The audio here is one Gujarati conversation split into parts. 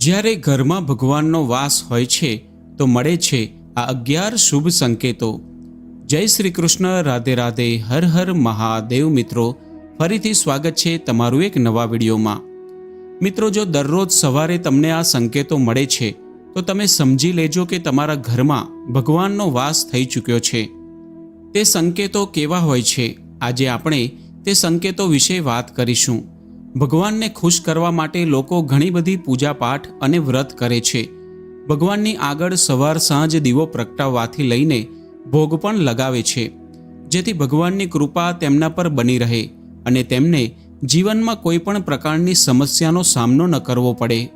જ્યારે ઘરમાં ભગવાનનો વાસ હોય છે, તો મળે છે આ અગિયાર શુભ સંકેતો. જય શ્રી કૃષ્ણ, રાધે રાધે, હર હર મહાદેવ મિત્રો. ફરીથી સ્વાગત છે તમારું એક નવા વિડીયોમાં. મિત્રો, જો દરરોજ સવારે તમને આ સંકેતો મળે છે, તો તમે સમજી લેજો કે તમારા ઘરમાં ભગવાનનો વાસ થઈ ચૂક્યો છે. તે સંકેતો કેવા હોય છે? આજે આપણે તે સંકેતો વિશે વાત કરીશું. ભગવાનને ખુશ કરવા માટે લોકો ઘણી બધી પૂજાપાઠ અને વ્રત કરે છે. ભગવાનની આગળ સવાર સાંજ દીવો પ્રગટાવવાથી લઈને ભોગ પણ લગાવે છે. જેથી ભગવાનની કૃપા તેમના પર બની રહે અને તેમને જીવનમાં કોઈ પણ પ્રકારની સમસ્યાનો સામનો ન કરવો પડે.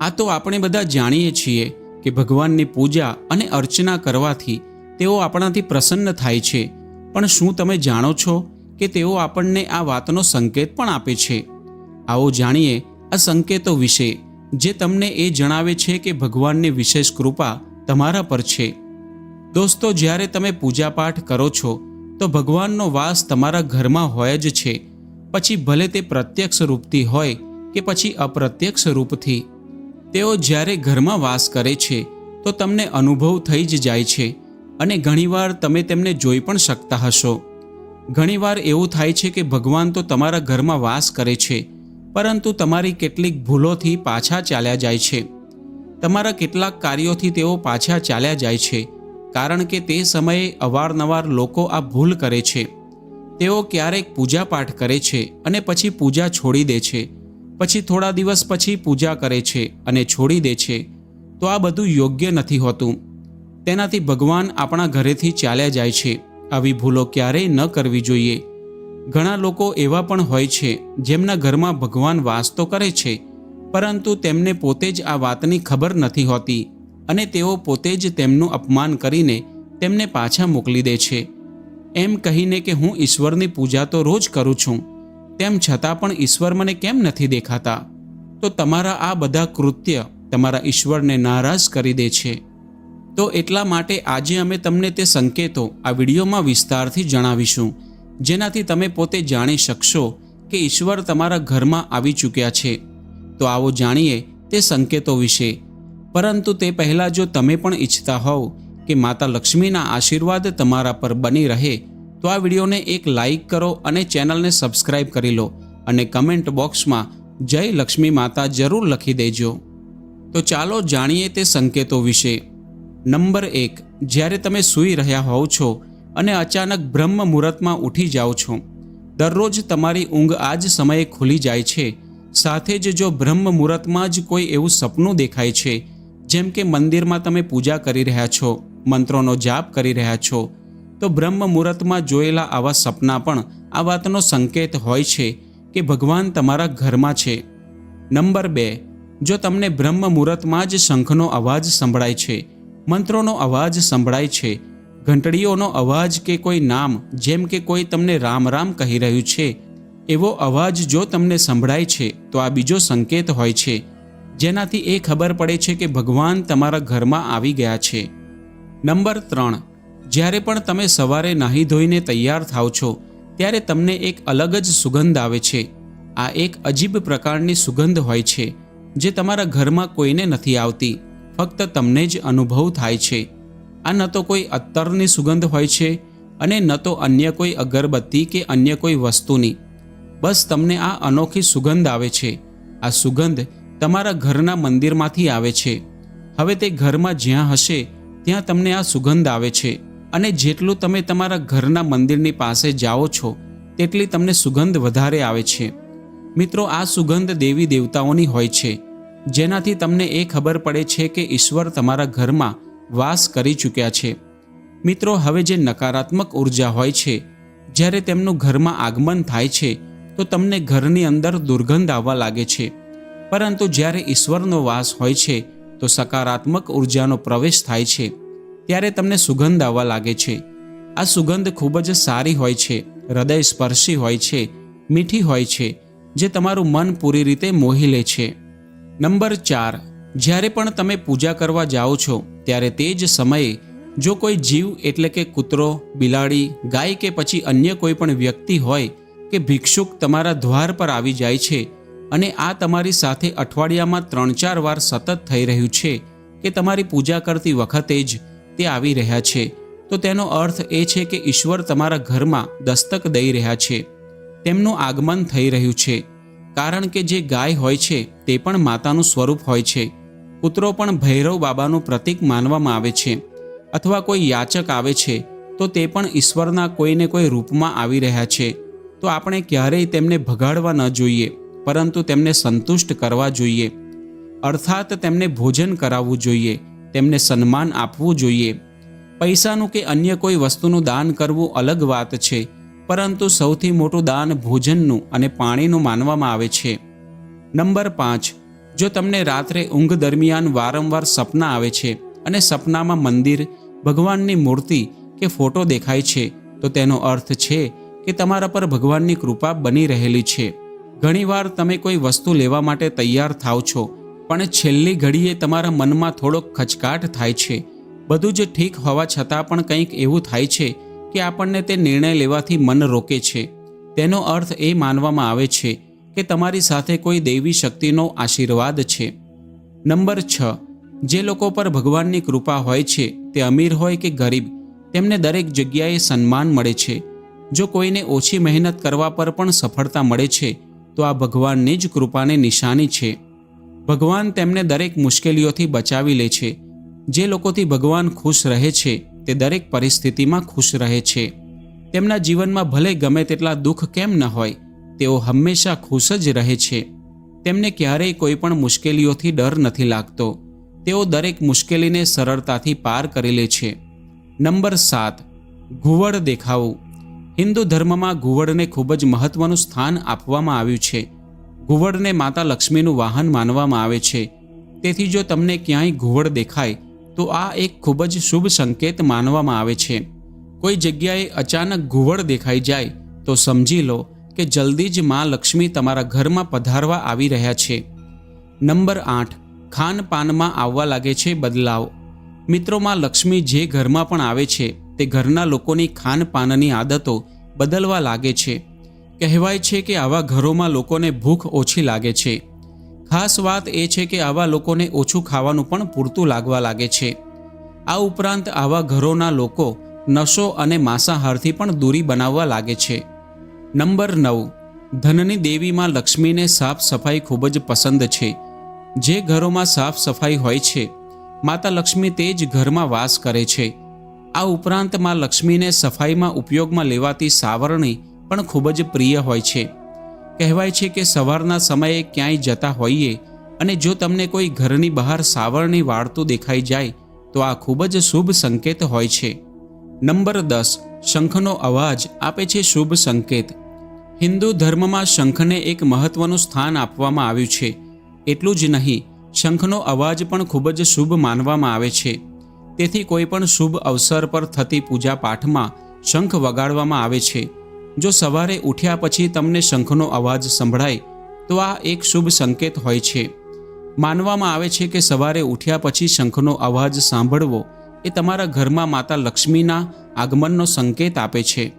આ તો આપણે બધા જાણીએ છીએ કે ભગવાનની પૂજા અને અર્ચના કરવાથી તેઓ આપણાથી પ્રસન્ન થાય છે. પણ શું તમે જાણો છો કે તેઓ આપણને આ વાતનો સંકેત પણ આપે છે? આવો જાણીએ આ સંકેતો વિશે, જે તમને એ જણાવે છે કે ભગવાનની વિશેષ કૃપા તમારા પર છે. દોસ્તો, જ્યારે તમે પૂજાપાઠ કરો છો, તો ભગવાનનો વાસ તમારા ઘરમાં હોય જ છે. પછી ભલે તે પ્રત્યક્ષ રૂપથી હોય કે પછી અપ્રત્યક્ષ રૂપથી. તેઓ જ્યારે ઘરમાં વાસ કરે છે, તો તમને અનુભવ થઈ જ જાય છે અને ઘણીવાર તમે તેમને જોઈ પણ શકતા હશો. ઘણીવાર એવું થાય છે કે ભગવાન તો તમારા ઘરમાં વાસ કરે છે પરંતુ તમારી કેટલીક ભૂલોથી પાછા ચાલ્યા જાય છે. તમારા કેટલાક કાર્યોથી તેઓ પાછા ચાલ્યા જાય છે, કારણ કે તે સમયે અવારનવાર લોકો આ ભૂલ કરે છે. તેઓ ક્યારેક પૂજાપાઠ કરે છે અને પછી પૂજા છોડી દે છે, પછી થોડા દિવસ પછી પૂજા કરે છે અને છોડી દે છે. તો આ બધું યોગ્ય નથી હોતું. તેનાથી ભગવાન આપણા ઘરેથી ચાલ્યા જાય છે. આવી ભૂલો ક્યારેય ન કરવી જોઈએ. ઘણા લોકો એવા પણ હોય છે, જેમના ઘરમાં ભગવાન વાસ તો કરે છે, પરંતુ તેમને પોતે જ આ વાતની ખબર નથી હોતી અને તેઓ પોતે જ તેમનું અપમાન કરીને તેમને પાછા મોકલી દે છે. એમ કહીને કે હું ઈશ્વરની પૂજા તો રોજ કરું છું, તેમ છતાં પણ ઈશ્વર મને કેમ નથી દેખાતા? તો તમારા આ બધા કૃત્ય તમારા ઈશ્વરને નારાજ કરી દે છે. તો એટલા માટે આજે અમે તમને તે સંકેતો આ વિડીયોમાં વિસ્તારથી જણાવીશું. જેનાથી તમે પોતે જાણી શકશો કે ઈશ્વર તમારા ઘરમાં આવી ચૂક્યા છે. તો આવો જાણીએ તે સંકેતો વિશે. પરંતુ તે પહેલાં જો તમે પણ ઈચ્છતા હોવ કે માતા લક્ષ્મીના આશીર્વાદ તમારા પર બની રહે, તો આ વિડીયોને એક લાઈક કરો અને ચેનલને સબસ્ક્રાઇબ કરી લો અને કમેન્ટ બોક્સમાં જય લક્ષ્મી માતા જરૂર લખી દેજો. તો ચાલો જાણીએ તે સંકેતો વિશે. નંબર એક, જ્યારે તમે સૂઈ રહ્યા હોવ છો અને અચાનક બ્રહ્મ મુહૂર્તમાં ઉઠી જાઓ છો. દરરોજ તમારી ઊંઘ આ જ સમયે ખુલી જાય છે. સાથે જ જો બ્રહ્મ મુહૂર્તમાં જ કોઈ એવું સપનું દેખાય છે, જેમ કે મંદિરમાં તમે પૂજા કરી રહ્યા છો, મંત્રોનો જાપ કરી રહ્યા છો, તો બ્રહ્મ મુહૂર્તમાં જોયેલા આવા સપના પણ આ વાતનો સંકેત હોય છે કે ભગવાન તમારા ઘરમાં છે. નંબર બે, જો તમને બ્રહ્મ મુહૂર્તમાં જ શંખનો અવાજ સંભળાય છે, મંત્રોનો અવાજ સંભળાય છે ઘંટડીઓનો અવાજ કે કોઈ નામ જેમ કે કોઈ તમને રામ રામ કહી રહ્યું છે, એવો અવાજ જો તમને સંભળાય છે, તો આ બીજો સંકેત હોય છે. જેનાથી એ ખબર પડે છે કે ભગવાન તમારા ઘરમાં આવી ગયા છે. નંબર ત્રણ. જ્યારે પણ તમે સવારે નાહી ધોઈને તૈયાર થાવ છો, ત્યારે તમને એક અલગ જ સુગંધ આવે છે. આ એક અજીબ પ્રકારની સુગંધ હોય છે, જે તમારા ઘરમાં કોઈને નથી આવતી, ફક્ત તમને જ અનુભવ થાય છે. આ ન તો કોઈ અત્તરની સુગંધ હોય છે અને ન તો અન્ય કોઈ અગરબત્તી કે અન્ય કોઈ વસ્તુની. બસ તમને આ અનોખી સુગંધ આવે છે. આ સુગંધ તમારા ઘરના મંદિરમાંથી આવે છે. હવે તે ઘરમાં જ્યાં હશે, ત્યાં તમને આ સુગંધ આવે છે. અને જેટલું તમે તમારા ઘરના મંદિરની પાસે જાઓ છો, તેટલી તમને સુગંધ વધારે આવે છે. મિત્રો, આ સુગંધ દેવી દેવતાઓની હોય છે. જેનાથી તમને એ ખબર પડે છે કે ઈશ્વર તમારા ઘરમાં વાસ કરી ચૂક્યા છે. મિત્રો, હવે જે નકારાત્મક ઊર્જા હોય છે, જ્યારે તેમનું ઘરમાં આગમન થાય છે, તો તમને ઘરની અંદર દુર્ગંધ આવવા લાગે છે. પરંતુ જ્યારે ઈશ્વરનો વાસ હોય છે, તો સકારાત્મક ઉર્જાનો પ્રવેશ થાય છે, ત્યારે તમને સુગંધ આવવા લાગે છે. આ સુગંધ ખૂબ જ સારી હોય છે હૃદય સ્પર્શી હોય છે, મીઠી હોય છે, જે તમારું મન પૂરી રીતે મોહી લે છે. નંબર ચાર જ્યારે પણ તમે પૂજા કરવા જાઓ છો, ત્યારે તે જ સમયે જો કોઈ જીવ એટલે કે કૂતરો, બિલાડી, ગાય કે પછી અન્ય કોઈ પણ વ્યક્તિ હોય કે ભિક્ષુક તમારા દ્વાર પર આવી જાય છે અને આ તમારી સાથે અઠવાડિયામાં ત્રણ ચાર વાર સતત થઈ રહ્યું છે કે તમારી પૂજા કરતી વખતે જ તે આવી રહ્યા છે, તો તેનો અર્થ એ છે કે ઈશ્વર તમારા ઘરમાં દસ્તક દઈ રહ્યા છે. તેમનું આગમન થઈ રહ્યું છે, કારણ કે જે ગાય હોય છે તે પણ માતાનું સ્વરૂપ હોય છે. કૂતરો પણ ભૈરવ બાબાનું પ્રતીક માનવામાં આવે છે અથવા કોઈ યાચક આવે છે, તો તે પણ ઈશ્વરના કોઈને કોઈ રૂપમાં આવી રહ્યા છે. તો આપણે ક્યારેય તેમને ભગાડવા ન જોઈએ, પરંતુ તેમને સંતુષ્ટ કરવા જોઈએ. અર્થાત તેમને ભોજન કરાવવું જોઈએ, તેમને સન્માન આપવું જોઈએ. પૈસાનું કે અન્ય કોઈ વસ્તુનું દાન કરવું અલગ વાત છે, પરંતુ સૌથી મોટું દાન ભોજનનું અને પાણીનું માનવામાં આવે છે. નંબર પાંચ જો તમને રાત્રે ઊંઘ દરમિયાન વારંવાર સપના આવે છે અને સપનામાં મંદિર, ભગવાનની મૂર્તિ કે ફોટો દેખાય છે, તો તેનો અર્થ છે કે તમારા પર ભગવાનની કૃપા બની રહેલી છે. ઘણીવાર તમે કોઈ વસ્તુ લેવા માટે તૈયાર થાવ છો, પણ છેલ્લી ઘડીએ તમારા મનમાં થોડોક ખચકાટ થાય છે. બધું જ ઠીક હોવા છતાં પણ કંઈક એવું થાય છે કે આપણને તે નિર્ણય લેવાથી મન રોકે છે. તેનો અર્થ એ માનવામાં આવે છે કે તમારી સાથે કોઈ દૈવી શક્તિનો આશીર્વાદ છે. નંબર છ. જે લોકો પર ભગવાનની કૃપા હોય છે, તે અમીર હોય કે ગરીબ, તેમને દરેક જગ્યાએ સન્માન મળે છે. જો કોઈને ઓછી મહેનત કરવા પર પણ સફળતા મળે છે, તો આ ભગવાનની જ કૃપાની નિશાની છે. ભગવાન તેમને દરેક મુશ્કેલીઓથી બચાવી લે છે. જે લોકોથી ભગવાન ખુશ રહે છે, તે દરેક પરિસ્થિતિમાં ખુશ રહે છે. તેમના જીવનમાં ભલે ગમે તેટલા દુઃખ કેમ ન હોય તેઓ હંમેશા ખુશ જ રહે છે. તેમને ક્યારેય કોઈ પણ મુશ્કેલીઓથી ડર નથી લાગતો. તેઓ દરેક મુશ્કેલીને સરળતાથી પાર કરી લે છે. નંબર સાત, ઘુવડ દેખાવું. હિન્દુ ધર્મમાં ઘુવડને ખૂબ જ મહત્વનું સ્થાન આપવામાં આવ્યું છે. ઘુવડને માતા લક્ષ્મીનું વાહન માનવામાં આવે છે. તેથી જો તમને ક્યાંય ઘુવડ દેખાય, તો આ એક ખૂબ જ શુભ સંકેત માનવામાં આવે છે. કોઈ જગ્યાએ અચાનક ઘુવડ દેખાઈ જાય, તો સમજી લો કે જલ્દી જ મા લક્ષ્મી તમારા ઘરમાં પધારવા આવી રહ્યા છે. નંબર આઠ, ખાનપાનમાં આવવા લાગે છે બદલાવ. મિત્રોમાં લક્ષ્મી જે ઘરમાં પણ આવે છે, તે ઘરના લોકોની ખાનપાનની આદતો બદલવા લાગે છે. કહેવાય છે કે આવા ઘરોમાં લોકોને ભૂખ ઓછી લાગે છે. ખાસ વાત એ છે કે આવા લોકોને ઓછું ખાવાનું પણ પૂરતું લાગવા લાગે છે. આ ઉપરાંત આવા ઘરોના લોકો નશો અને માંસાહારથી પણ દૂરી બનાવવા લાગે છે. નંબર નવ. ધનની દેવીમાં લક્ષ્મીને સાફ સફાઈ ખૂબ જ પસંદ છે. જે ઘરોમાં સાફ સફાઈ હોય છે, માતા લક્ષ્મી તે જ ઘરમાં વાસ કરે છે. આ ઉપરાંતમાં લક્ષ્મીને સફાઈમાં ઉપયોગમાં લેવાતી સાવરણી પણ ખૂબ જ પ્રિય હોય છે. કહેવાય છે કે સવારના સમયે ક્યાંય જતા હોઈએ અને જો તમને કોઈ ઘરની બહાર સાવરણી વાળતું દેખાઈ જાય, તો આ ખૂબ જ શુભ સંકેત હોય છે. નંબર દસ. શંખનો અવાજ આપે છે શુભ સંકેત. હિન્દુ ધર્મમાં શંખને એક મહત્વનું સ્થાન આપવામાં આવ્યું છે. એટલું જ નહીં, શંખનો અવાજ પણ ખૂબ જ શુભ માનવામાં આવે છે. તેથી કોઈ પણ શુભ અવસર પર થતી પૂજા પાઠમાં શંખ વગાડવામાં આવે છે. જો સવારે ઉઠ્યા પછી તમને શંખનો અવાજ સંભળાય, તો આ એક શુભ સંકેત હોય છે. માનવામાં આવે છે કે સવારે ઉઠ્યા પછી શંખનો અવાજ સાંભળવો એ તમારા ઘરમાં માતા લક્ષ્મીના આગમનનો સંકેત આપે છે.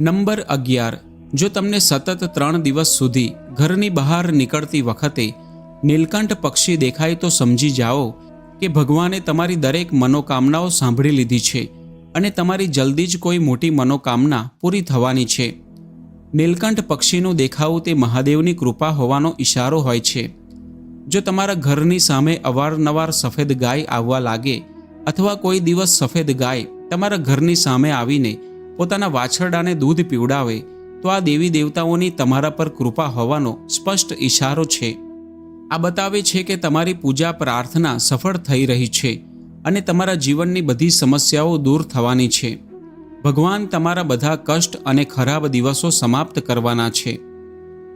નંબર અગિયાર જો તમને સતત ત્રણ દિવસ સુધી ઘરની બહાર નીકળતી વખતે નીલકંઠ પક્ષી દેખાય તો સમજી જાઓ કે ભગવાને તમારી દરેક મનોકામનાઓ સાંભળી લીધી છે અને તમારી જલ્દી જ કોઈ મોટી મનોકામના પૂરી થવાની છે. નીલકંઠ પક્ષીનું દેખાવું તે મહાદેવની કૃપા હોવાનો ઈશારો હોય છે. જો તમારા ઘરની સામે અવારનવાર સફેદ ગાય આવવા લાગે અથવા કોઈ દિવસ સફેદ ગાય તમારા ઘરની સામે આવીને પોતાના વાછરડાને દૂધ પીવડાવે તો આ દેવી દેવતાઓની તમારા પર કૃપા હોવાનો સ્પષ્ટ ઈશારો છે. આ બતાવે છે કે તમારી પૂજા પ્રાર્થના સફળ થઈ રહી છે અને તમારા જીવનની બધી સમસ્યાઓ દૂર થવાની છે. ભગવાન તમારા બધા કષ્ટ અને ખરાબ દિવસો સમાપ્ત કરવાના છે.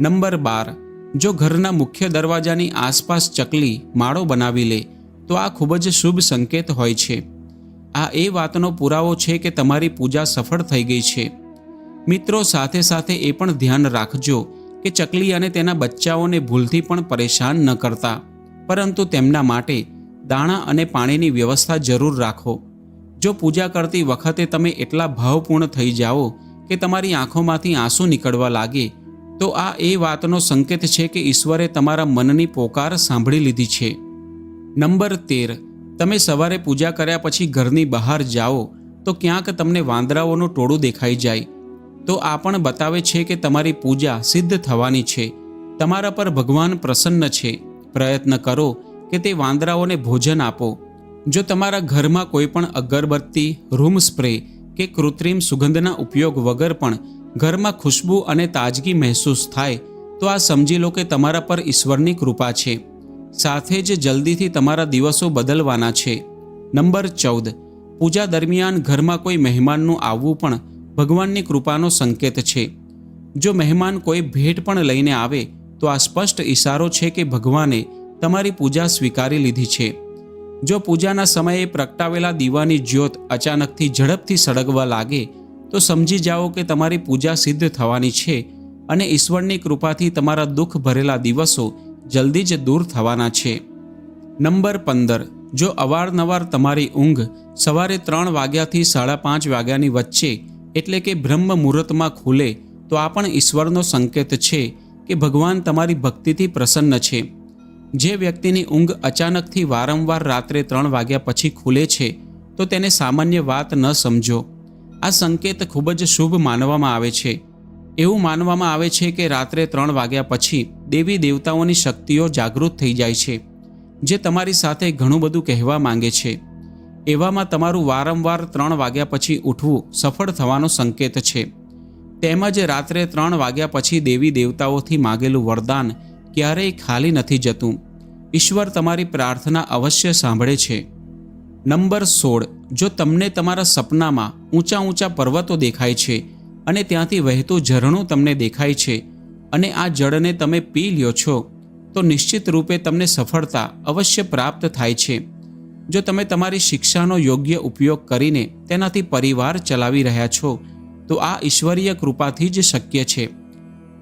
નંબર બાર, જો ઘરના મુખ્ય દરવાજાની આસપાસ ચકલી માળો બનાવી લે, તો આ ખૂબ જ શુભ સંકેત હોય છે. આ એ વાતનો પુરાવો છે કે તમારી પૂજા સફળ થઈ ગઈ છે. મિત્રો, સાથે સાથે એ પણ ધ્યાન રાખજો કે ચકલી અને તેના બચ્ચાઓને ભૂલથી પણ પરેશાન ન કરતા. પરંતુ તેમના માટે દાણા અને પાણીની વ્યવસ્થા જરૂર રાખો. જો પૂજા કરતી વખતે તમે એટલા ભાવપૂર્ણ થઈ જાઓ કે તમારી આંખોમાંથી આંસુ નીકળવા લાગે, તો આ એ વાતનો સંકેત છે કે ઈશ્વરે તમારા મનની પોકાર સાંભળી લીધી છે. નંબર તેર. તમે સવારે પૂજા કર્યા પછી ઘરની બહાર જાઓ, તો ક્યાંક તમને વાંદરાઓનું ટોળું દેખાઈ જાય તો આ પણ બતાવે છે કે તમારી પૂજા સિદ્ધ થવાની છે. તમારા પર ભગવાન પ્રસન્ન છે. પ્રયત્ન કરો કે તે વાંદરાઓને ભોજન આપો. જો તમારા ઘરમાં કોઈ પણ અગરબત્તી, રૂમ સ્પ્રે કે કૃત્રિમ સુગંધના ઉપયોગ વગર પણ ઘરમાં ખુશ્બુ અને તાજગી મહેસૂસ થાય, તો આ સમજી લો કે તમારા પર ઈશ્વરની કૃપા છે. સાથે જ જલ્દીથી તમારા દિવસો બદલવાના છે. નંબર ચૌદ. પૂજા દરમિયાન ઘરમાં કોઈ મહેમાનનું આવવું પણ ભગવાનની કૃપાનો સંકેત છે. જો મહેમાન કોઈ ભેટ પણ લઈને આવે, તો આ સ્પષ્ટ ઈશારો છે કે ભગવાને તમારી પૂજા સ્વીકારી લીધી છે. જો પૂજાના સમયે પ્રગટાવેલા દીવાની જ્યોત અચાનકથી ઝડપથી સળગવા લાગે, તો સમજી જાઓ કે તમારી પૂજા સિદ્ધ થવાની છે અને ઈશ્વરની કૃપાથી તમારા દુઃખ ભરેલા દિવસો જલ્દી જ દૂર થવાના છે. નંબર પંદર. જો અવારનવાર તમારી ઊંઘ સવારે ત્રણ વાગ્યાથી સાડા પાંચ વાગ્યાની વચ્ચે એટલે કે બ્રહ્મ મુહૂર્તમાં ખુલે, તો આ પણ ઈશ્વરનો સંકેત છે કે ભગવાન તમારી ભક્તિથી પ્રસન્ન છે. જે વ્યક્તિની ઊંઘ અચાનકથી વારંવાર રાત્રે ત્રણ વાગ્યા પછી ખુલે છે, તો તેને સામાન્ય વાત ન સમજો. આ સંકેત ખૂબ જ શુભ માનવામાં આવે છે. એવું માનવામાં આવે છે કે રાત્રે ત્રણ વાગ્યા પછી દેવી દેવતાઓની શક્તિઓ જાગૃત થઈ જાય છે, જે તમારી સાથે ઘણું બધું કહેવા માંગે છે. એવામાં તમારું વારંવાર ત્રણ વાગ્યા પછી ઉઠવું સફળ થવાનો સંકેત છે. તેમજ રાત્રે ત્રણ વાગ્યા પછી દેવી દેવતાઓથી માગેલું વરદાન ક્યારેય ખાલી નથી જતું. ઈશ્વર તમારી પ્રાર્થના અવશ્ય સાંભળે છે. નંબર સોળ. જો તમને તમારા સપનામાં ઊંચા ઊંચા પર્વતો દેખાય છે અને ત્યાંથી વહેતું ઝરણું તમને દેખાય છે અને આ જળને તમે પી લ્યો છો, તો નિશ્ચિત રૂપે તમને સફળતા અવશ્ય પ્રાપ્ત થાય છે. જો તમે તમારી શિક્ષાનો યોગ્ય ઉપયોગ કરીને તેનાથી પરિવાર ચલાવી રહ્યા છો, તો આ ઈશ્વરીય કૃપાથી જ શક્ય છે.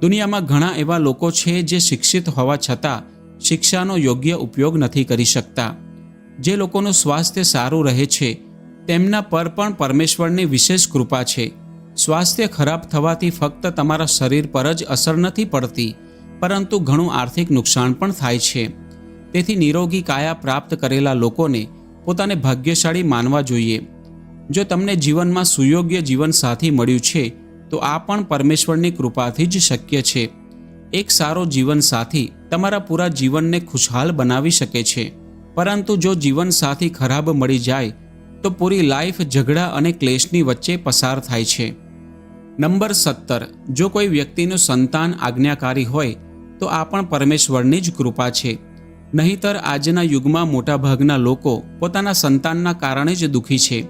દુનિયામાં ઘણા એવા લોકો છે જે શિક્ષિત હોવા છતાં શિક્ષાનો યોગ્ય ઉપયોગ નથી કરી શકતા. જે લોકોનું સ્વાસ્થ્ય સારું રહે છે, તેમના પર પણ પરમેશ્વરની વિશેષ કૃપા છે. સ્વાસ્થ્ય ખરાબ થવાથી ફક્ત તમારા શરીર પર જ અસર નથી પડતી, પરંતુ ઘણું આર્થિક નુકસાન પણ થાય છે. તેથી નિરોગી કાયા પ્રાપ્ત કરેલા લોકોને પોતાને ભાગ્યશાળી માનવા જોઈએ. જો તમને જીવનમાં સુયોગ્ય જીવનસાથી મળ્યું છે, તો આ પણ પરમેશ્વરની કૃપાથી જ શક્ય છે. એક સારો જીવનસાથી તમારા પૂરા જીવનને ખુશહાલ બનાવી શકે છે. પરંતુ જો જીવનસાથી ખરાબ મળી જાય, તો પૂરી લાઈફ ઝઘડા અને ક્લેશની વચ્ચે પસાર થાય છે. નંબર સત્તર. જો કોઈ વ્યક્તિનું સંતાન આજ્ઞાકારી હોય, તો આ પણ પરમેશ્વરની જ કૃપા છે. નહીતર આજના યુગમાં મોટાભાગના લોકો પોતાના સંતાનના કારણે જ દુઃખી છે.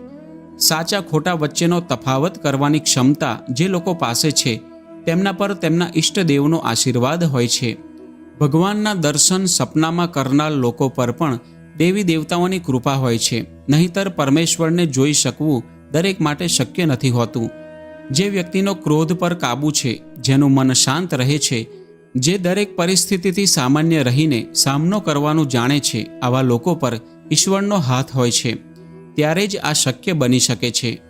સાચા ખોટા વચ્ચેનો તફાવત કરવાની ક્ષમતા જે લોકો પાસે છે, તેમના પર તેમના ઈષ્ટદેવનો આશીર્વાદ હોય છે. ભગવાનના દર્શન સપનામાં કરનાર લોકો પર પણ દેવી દેવતાઓની કૃપા હોય છે. નહીતર પરમેશ્વરને જોઈ શકવું દરેક માટે શક્ય નથી હોતું. જે વ્યક્તિનો ક્રોધ પર કાબૂ છે, જેનું મન શાંત રહે છે જે દરેક પરિસ્થિતિથી સામાન્ય રહીને સામનો કરવાનું જાણે છે આવા લોકો પર ઈશ્વરનો હાથ હોય છે, ત્યારે જ આ શક્ય બની શકે છે.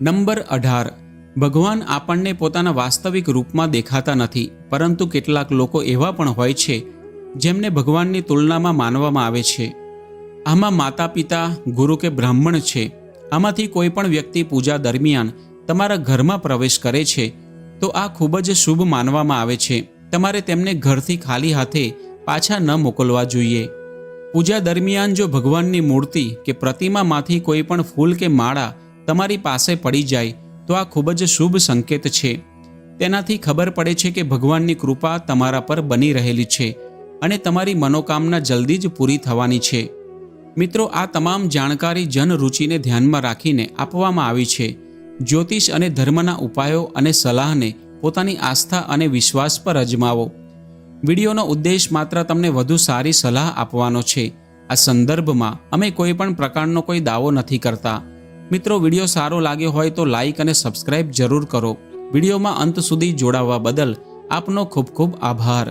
નંબર અઢાર. ભગવાન આપણને પોતાના વાસ્તવિક રૂપમાં દેખાતા નથી, પરંતુ કેટલાક લોકો એવા પણ હોય છે, જેમને ભગવાનની તુલનામાં માનવામાં આવે છે. આમાં માતા પિતા ગુરુ કે બ્રાહ્મણ છે, આમાંથી કોઈ પણ વ્યક્તિ પૂજા દરમિયાન તમારા ઘરમાં પ્રવેશ કરે છે, તો આ ખૂબ જ શુભ માનવામાં આવે છે. તમારે તેમને ઘરથી ખાલી હાથે પાછા ન મોકલવા જોઈએ. પૂજા દરમિયાન જો ભગવાનની મૂર્તિ કે પ્રતિમામાંથી કોઈ પણ ફૂલ કે માળા તમારી પાસે પડી જાય, તો આ ખૂબ જ શુભ સંકેત છે. તેનાથી ખબર પડે છે કે ભગવાનની કૃપા તમારા પર બની રહેલી છે અને તમારી મનોકામના જલ્દી જ પૂરી થવાની છે. મિત્રો, આ તમામ જાણકારી જનરૂચિને ધ્યાનમાં રાખીને આપવામાં આવી છે. જ્યોતિષ અને ધર્મના ઉપાયો અને સલાહને પોતાની આસ્થા અને વિશ્વાસ પર અજમાવો. વિડીયોનો ઉદ્દેશ માત્ર તમને વધુ સારી સલાહ આપવાનો છે. આ સંદર્ભમાં અમે કોઈ પણ પ્રકારનો કોઈ દાવો નથી કરતા. મિત્રો, વીડિયો સારો લાગ્યો હોય તો લાઈક અને સબસ્ક્રાઇબ જરૂર કરો. વિડીયોમાં અંત સુધી જોડાવા બદલ આપનો ખૂબ ખૂબ આભાર.